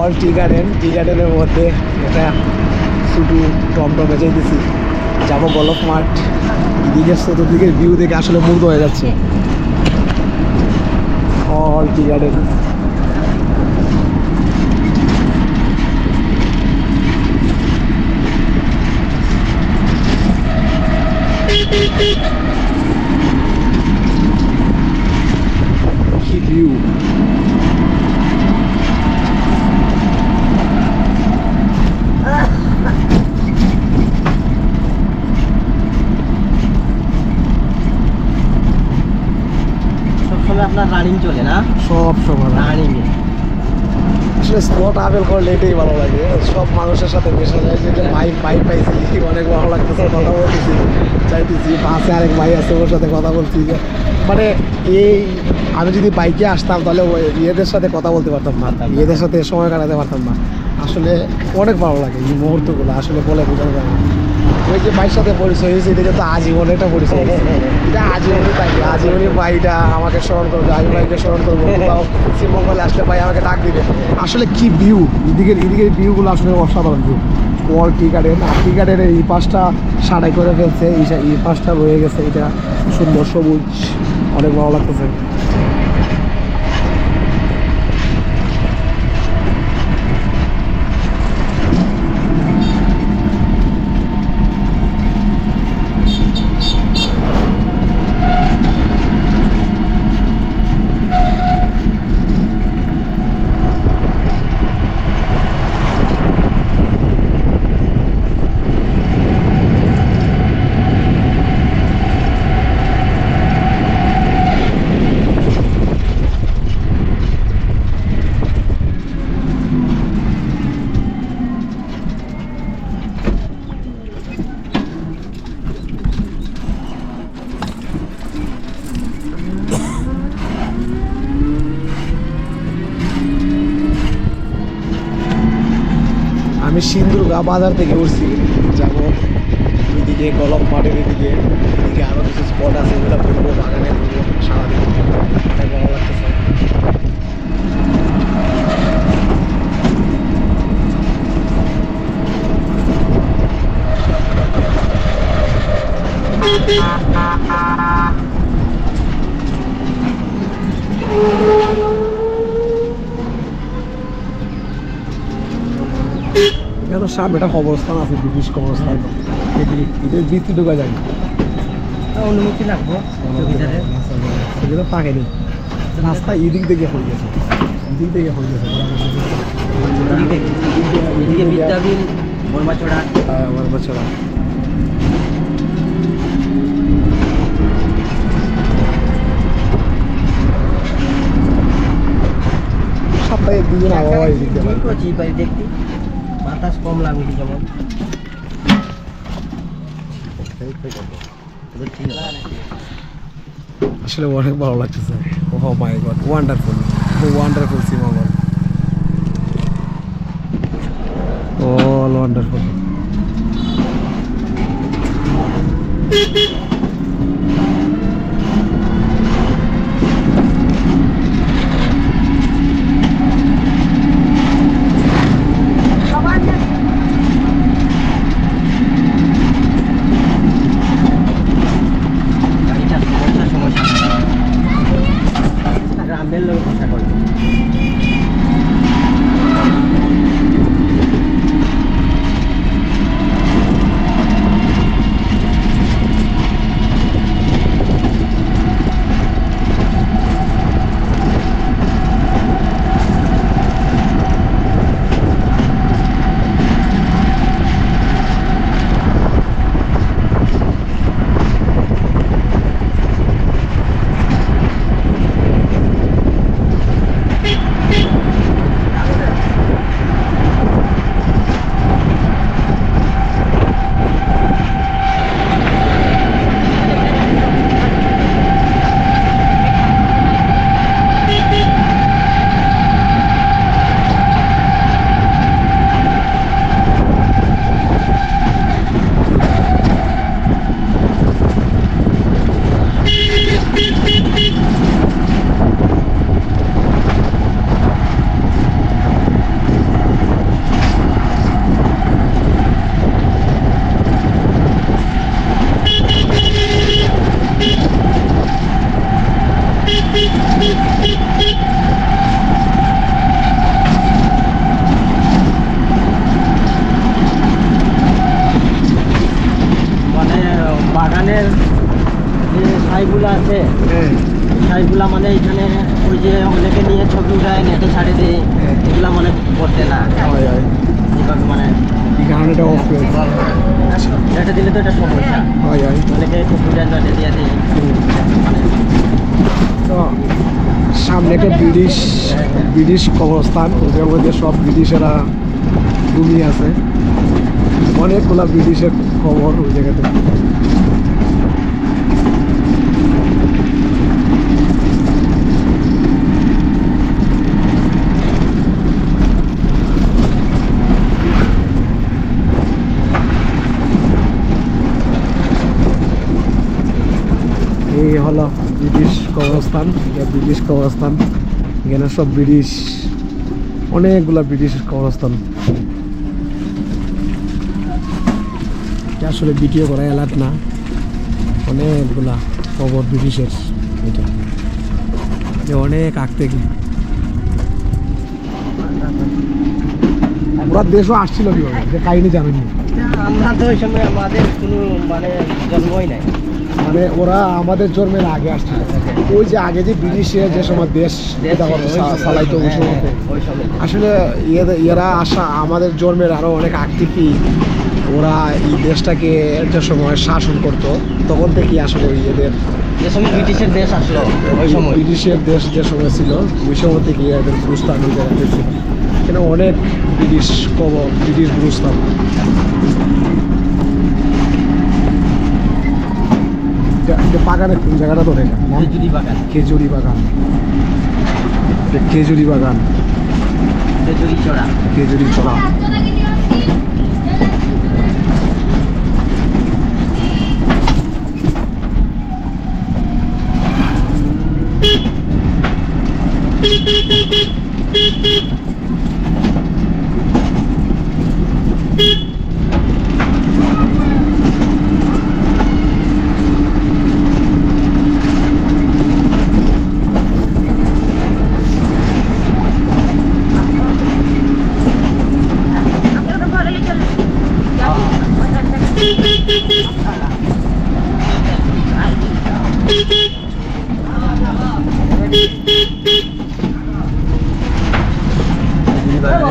All tea garden টি গার্ডেনের মধ্যে একটা শুধু টমটমে যাইতেছি। যাব গলফ মাঠ এদিকে চতুর্দিকে ভিউ দেখে আসলে মুগ্ধ হয়ে যাচ্ছে। অল টি গার্ডেন কি ভিউ সবসময় আপনার রানিং চলে না? সব সময় রানিং স্পট করলে এটাই ভালো লাগে। সব মানুষের সাথে মেশা যায় যেটা ভাই ভাই পাইছি অনেক ভালো লাগতেছে কথা বলতেছি চাইতেছি পাশে আরেক ভাই আছে ওর সাথে কথা বলছি। যে মানে এই আমি যদি বাইকে আসতাম তাহলে ইয়েদের সাথে কথা বলতে পারতাম না। ইয়েদের সাথে সময় কাটাতে পারতাম না। আসলে অনেক ভালো লাগে এই মুহূর্তগুলো। আসলে বলে বোঝানো যায় না। ওই যে ভাইয়ের সাথে পরিচয় হয়েছে, এটা তো আজীবন একটা পরিচয় এটা আজীবনই থাকবে আজীবনই ভাইটা আমাকে স্মরণ করবে, আমি ভাইকে স্মরণ করব। শ্রীমঙ্গলে আসলে ভাই আমাকে ডাক দিবে। আসলে কি ভিউ এদিকের এদিকের ভিউগুলো আসলে অসাধারণ ভিউ ওয়াল টি গার্ডেন আর টি গার্ডেনের এই পাশটা সারাই করে ফেলছে এই পাশটা রয়ে গেছে, এটা সুন্দর সবুজ, অনেক ভালো লাগতেছে। আমি সিন্দুরগা বাজার থেকে উঠছি। যাব এদিকে গলপ মাঠের এদিকে। এদিকে আরও কিছু স্পট আছে ওগুলো ঘুরবো, বাগানে ঘুরবো সারাদিন। ভালো লাগতেছে। এখানে সামনে একটা কবরস্থান আছে ব্রিটিশ কবরস্থান। এদিকে এদের ভিত্তি ঢোকা যায়। অনুমতি লাগবো সেগুলো পাকেনি রাস্তা এদিক থেকে হয়ে গেছে। এদিক থেকে হয়ে গেছে। বর্মাচড়া বছরা সপ্তাহে দুদিন আবহাওয়া করছি বাড়ি। দেখতে বাতাস কম লাগবে যেমন আসলে অনেক ভালো লাগতেছে। ও my God wonderful wonderful Sreemangal all wonderful শাড়িগুলো আছে হ্যাঁ। মানে এখানে ওই যে অনেকে নিয়ে ছবি উঠায় নেটে ছাড়ে দেয় হ্যাঁ। এগুলা মানে করতে না। হয় মানে এটা দিলে তো এটা সমস্যা। অনেকে ছবি নেটে দিয়ে দেয়। মানে তো সামনে একটা ব্রিটিশ ব্রিটিশ কবরস্থান ওদের মধ্যে সব ব্রিটিশেরা ঘুমিয়ে আছে। অনেকগুলা ব্রিটিশের খবর ওই জায়গাতে। এই হলো ব্রিটিশ কবরস্থান ব্রিটিশ কবরস্থান। এখানে সব ব্রিটিশ, অনেকগুলা ব্রিটিশ কবরস্থান এটা আসলে ভিডিও করা এলাট না। অনেকগুলা কবর ব্রিটিশের এটা অনেক আগ থেকে। ওরা দেশও আসছিল কীভাবে? যে কাহিনী জানেনি আমরা তো ওই সময় আমাদের কোনো মানে জন্মই নাই। মানে ওরা আমাদের জন্মের আগে আসছিল। ওই যে আগে যে ব্রিটিশের যে সময় দেশ চালাইতো ওই হ্যাঁ, সময়তে ওই সময়। আসলে এরা আসা আমাদের জন্মের আরও অনেক আগ থেকেই ওরা এই দেশটাকে যে সময় শাসন করতো তখন থেকেই আসলে ওই এদের যে সময় ব্রিটিশের দেশ আসলো ওই সময়। ব্রিটিশের দেশ যে সময় ছিল ওই সময় থেকে এদের গুরুস্থান ছিল এখানে অনেক ব্রিটিশ কব ব্রিটিশ গুরুস্থান। এটা- এটা বাগানে কোন জায়গাটা খেজুরি বাগান। খেজুরি বাগান। খেজুরি বাগান। খেজুরি চড়া। খেজুরি ছড়া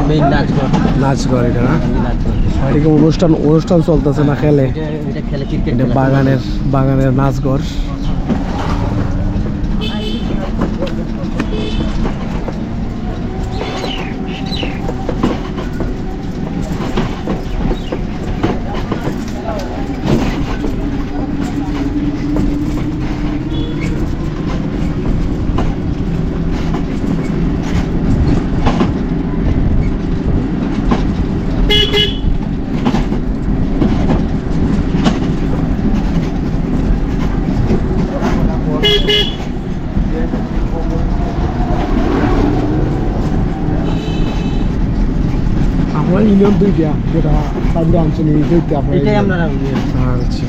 মেইন নাচঘর নাচ ঘর এটা না? অনুষ্ঠান অনুষ্ঠান চলতেছে না খেলে? বাগানের বাগানের নাচ ইউনিয়ন দুইটা যেটা আনছেন এই দুইটা আপনার আচ্ছা।